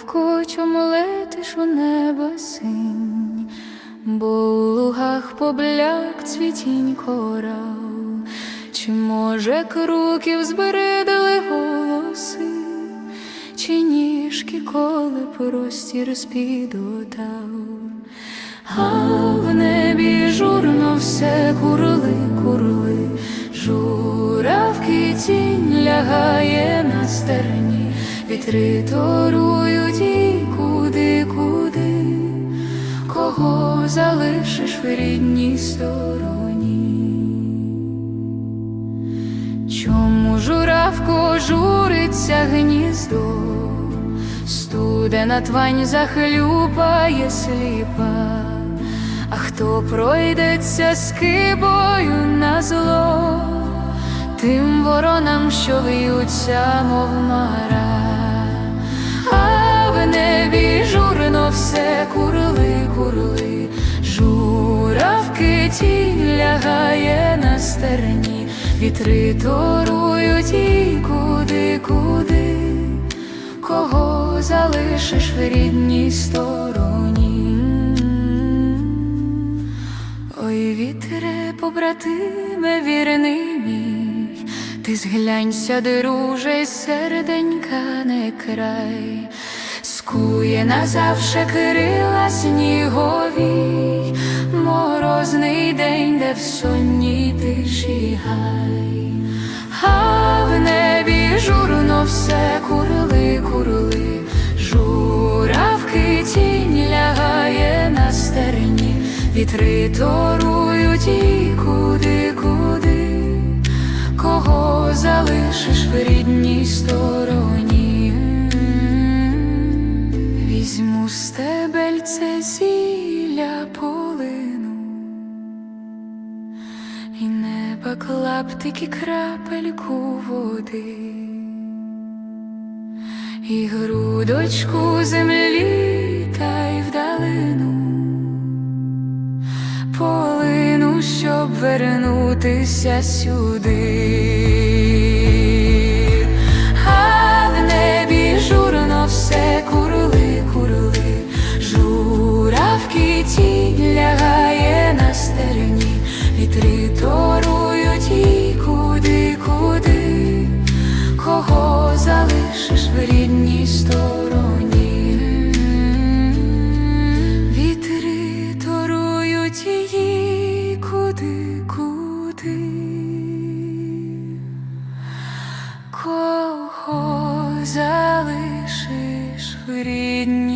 Вкочом летиш у неба синь, бо у лугах побляк цвітінь корал, чи, може, круків збередили голоси, чи ніжки коли простір спідотав, а в небі журно все курли, курли, журавки тінь лягає на стерні вітри торують і куди, куди, кого залишиш в рідній стороні. Чому журавко журиться гніздо, студена твань захлюпає сліпа, а хто пройдеться скибою на зло, тим воронам, що в'ються, мов мара, небі журно все курли, курли, журавки тінь лягає на стерні, вітри торують і куди, куди, кого залишиш в рідній стороні. Ой, вітре, побратиме, вірний мій, ти зглянься, друже, серденька не край, скує назавше крила снігові, морозний день, де в сонній тиші гай, а в небі журно все курли, курли, журавки тінь лягає на стерні, вітри торують і куди, куди, кого залишиш в стебельце зілля полину. І неба клаптики крапельку води, і грудочку землі та й вдалину, полину, щоб вернутися сюди. Залишиш в рідній